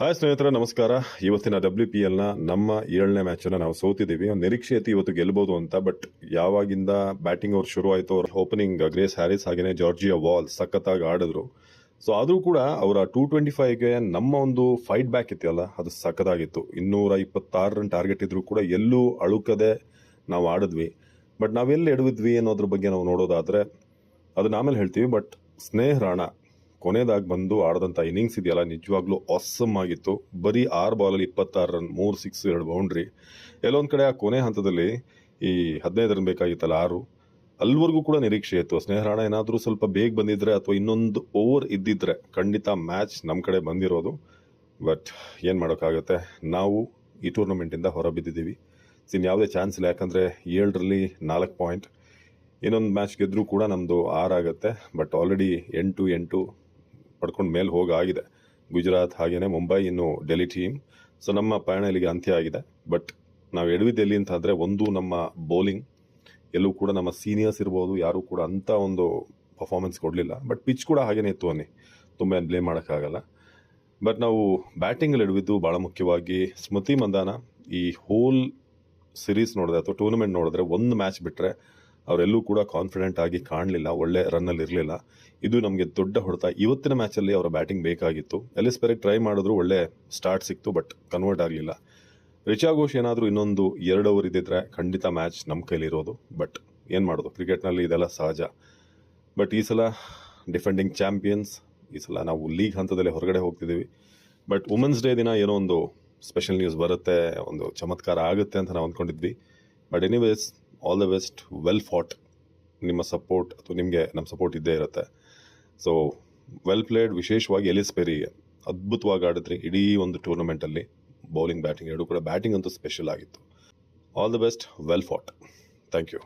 Hi ಸ್ನೇಹಿತರ, ನಮಸ್ಕಾರ. ಇವತ್ತಿನ ಡಬ್ಲ್ಯೂ ಪಿ ಎಲ್ನ ನಮ್ಮ ಏಳನೇ ಮ್ಯಾಚನ್ನು ನಾವು ಸೋತಿದ್ದೀವಿ. ನಿರೀಕ್ಷೆ ಐತಿ ಇವತ್ತು ಗೆಲ್ಬೋದು ಅಂತ ಬಟ್ ಯಾವಾಗಿಂದ ಬ್ಯಾಟಿಂಗ್ ಅವ್ರು ಶುರು ಆಯಿತು, ಅವ್ರ ಓಪನಿಂಗ್ ಗ್ರೇಸ್ ಹ್ಯಾರಿಸ್ ಹಾಗೆಯೇ ಜಾರ್ಜಿಯಾ ವಾಲ್ ಸಖತ್ತಾಗಿ ಆಡಿದ್ರು. ಸೊ ಆದರೂ ಕೂಡ ಅವರ ಟೂ ಟ್ವೆಂಟಿ ಫೈವ್ಗೆ ನಮ್ಮ ಒಂದು ಫೈಟ್ ಬ್ಯಾಕ್ ಇತ್ತಲ್ಲ ಅದು ಸಖತ್ತಾಗಿತ್ತು. ಇನ್ನೂರ ಇಪ್ಪತ್ತಾರು ರನ್ ಟಾರ್ಗೆಟ್ ಇದ್ರೂ ಕೂಡ ಎಲ್ಲೂ ಅಳುಕದೆ ನಾವು ಆಡಿದ್ವಿ. ಬಟ್ ನಾವೆಲ್ಲಿ ಎಡವಿದ್ವಿ ಅನ್ನೋದ್ರ ಬಗ್ಗೆ ನಾವು ನೋಡೋದಾದರೆ, ಅದನ್ನ ಆಮೇಲೆ ಹೇಳ್ತೀವಿ ಬಟ್ ಸ್ನೇಹ ರಾಣ ಕೊನೆದಾಗಿ ಬಂದು ಆಡಿದಂಥ ಇನ್ನಿಂಗ್ಸ್ ಇದೆಯಲ್ಲ, ನಿಜವಾಗ್ಲೂ ಆಸಮ್ ಆಗಿತ್ತು. ಬರೀ ಆರು ಬಾಲಲ್ಲಿ ಇಪ್ಪತ್ತಾರು ರನ್, ಮೂರು ಸಿಕ್ಸ್ ಎರಡು ಬೌಂಡ್ರಿ ಎಲ್ಲೊಂದು ಕಡೆ ಆ ಕೊನೆ ಹಂತದಲ್ಲಿ ಈ ಹದಿನೈದು ರನ್ ಬೇಕಾಗಿತ್ತಲ್ಲ ಆರು. ಅಲ್ಲಿವರೆಗೂ ಕೂಡ ನಿರೀಕ್ಷೆ ಇತ್ತು. ಸ್ನೇಹರಾಣ ಏನಾದರೂ ಸ್ವಲ್ಪ ಬೇಗ ಬಂದಿದ್ರೆ ಅಥವಾ ಇನ್ನೊಂದು ಓವರ್ ಇದ್ದಿದ್ರೆ ಖಂಡಿತ ಮ್ಯಾಚ್ ನಮ್ಮ ಕಡೆ ಬಂದಿರೋದು. ಬಟ್ ಏನು ಮಾಡೋಕ್ಕಾಗುತ್ತೆ? ನಾವು ಈ ಟೂರ್ನಮೆಂಟಿಂದ ಹೊರಬಿದ್ದಿದ್ದೀವಿ. ಇನ್ನು ಯಾವುದೇ ಚಾನ್ಸ್ ಇಲ್ಲ. ಯಾಕಂದರೆ ಏಳರಲ್ಲಿ ನಾಲ್ಕು ಪಾಯಿಂಟ್ ಇನ್ನೊಂದು ಮ್ಯಾಚ್ ಗೆದ್ದರೂ ಕೂಡ ನಮ್ಮದು ಆರಾಗುತ್ತೆ ಬಟ್ ಆಲ್ರೆಡಿ ಎಂಟು ಎಂಟು ಪಡ್ಕೊಂಡು ಮೇಲೆ ಹೋಗಾಗಿದೆ. ಗುಜರಾತ್ ಹಾಗೆಯೇ ಮುಂಬೈ, ಇನ್ನು ಡೆಲ್ಲಿ ಟೀಮ್ ಸೊ ನಮ್ಮ ಪಯಣ ಇಲ್ಲಿಗೆ ಅಂತ್ಯ ಆಗಿದೆ. ಬಟ್ ನಾವು ಎಡವಿದ್ದು ಎಲ್ಲಿ ಅಂತ ಅಂದರೆ ಒಂದು ನಮ್ಮ ಬೌಲಿಂಗ್ ಎಲ್ಲೂ ಕೂಡ ನಮ್ಮ ಸೀನಿಯರ್ಸ್ ಇರ್ಬೋದು, ಯಾರೂ ಕೂಡ ಅಂಥ ಒಂದು ಪರ್ಫಾರ್ಮೆನ್ಸ್ ಕೊಡಲಿಲ್ಲ. ಬಟ್ ಪಿಚ್ ಕೂಡ ಹಾಗೇನೇ ಇತ್ತು ಅನ್ನಿ. ತುಂಬ ಬ್ಲೇಮ್ ಮಾಡೋಕ್ಕಾಗಲ್ಲ. ಬಟ್ ನಾವು ಬ್ಯಾಟಿಂಗಲ್ಲಿ ಎಡವಿದ್ದು ಭಾಳ ಮುಖ್ಯವಾಗಿ ಸ್ಮೃತಿ ಮಂದಾನ. ಈ ಹೋಲ್ ಸಿರೀಸ್ ನೋಡಿದ್ರೆ ಅಥವಾ ಟೂರ್ನಮೆಂಟ್ ನೋಡಿದ್ರೆ ಒಂದು ಮ್ಯಾಚ್ ಬಿಟ್ಟರೆ ಅವರೆಲ್ಲೂ ಕೂಡ ಕಾನ್ಫಿಡೆಂಟ್ ಆಗಿ ಕಾಣಲಿಲ್ಲ, ಒಳ್ಳೆ ರನ್ನಲ್ಲಿ ಇರಲಿಲ್ಲ. ಇದು ನಮಗೆ ದೊಡ್ಡ ಹೊಡೆತ. ಇವತ್ತಿನ ಮ್ಯಾಚಲ್ಲಿ ಅವರ ಬ್ಯಾಟಿಂಗ್ ಬೇಕಾಗಿತ್ತು. ಎಲಿಸ್ ಪೆರೆಗ್ ಟ್ರೈ ಮಾಡಿದ್ರು, ಒಳ್ಳೆ ಸ್ಟಾರ್ಟ್ ಸಿಕ್ತು ಬಟ್ ಕನ್ವರ್ಟ್ ಆಗಲಿಲ್ಲ. ರಿಚಾ ಘೋಷ್ ಏನಾದರೂ ಇನ್ನೊಂದು ಎರಡು ಓವರ್ ಇದ್ದಿದ್ರೆ ಖಂಡಿತ ಮ್ಯಾಚ್ ನಮ್ಮ ಕೈಲಿರೋದು ಬಟ್ ಏನು ಮಾಡೋದು? ಕ್ರಿಕೆಟ್ನಲ್ಲಿ ಇದೆಲ್ಲ ಸಹಜ. ಬಟ್ ಈ ಸಲ ಡಿಫೆಂಡಿಂಗ್ ಚಾಂಪಿಯನ್ಸ್ ಈ ಸಲ ನಾವು ಲೀಗ್ ಹಂತದಲ್ಲಿ ಹೊರಗಡೆ ಹೋಗ್ತಿದ್ದೀವಿ. ಬಟ್ ವುಮೆನ್ಸ್ ಡೇ ದಿನ ಏನೋ ಒಂದು ಸ್ಪೆಷಲ್ ನ್ಯೂಸ್ ಬರುತ್ತೆ, ಒಂದು ಚಮತ್ಕಾರ ಆಗುತ್ತೆ ಅಂತ ನಾವು ಅಂದ್ಕೊಂಡಿದ್ವಿ. But anyways all the best well fought ನಿಮ್ಮ ಸಪೋರ್ಟ್ ಅಥವಾ ನಿಮಗೆ ನಮ್ಮ ಸಪೋರ್ಟ್ ಇದ್ದೇ ಇರುತ್ತೆ. ಸೊ ವೆಲ್ ಪ್ಲೇಡ್ ವಿಶೇಷವಾಗಿ ಎಲಿಸ್ ಪೆರಿಗೆ ಅದ್ಭುತವಾಗಿ ಆಡಿದ್ರಿ ಇಡೀ ಒಂದು ಟೂರ್ನಮೆಂಟಲ್ಲಿ ಬೌಲಿಂಗ್ ಬ್ಯಾಟಿಂಗ್ ಎರಡೂ ಕೂಡ ಬ್ಯಾಟಿಂಗ್ ಅಂತೂ ಸ್ಪೆಷಲ್ ಆಗಿತ್ತು. All the best well fought thank you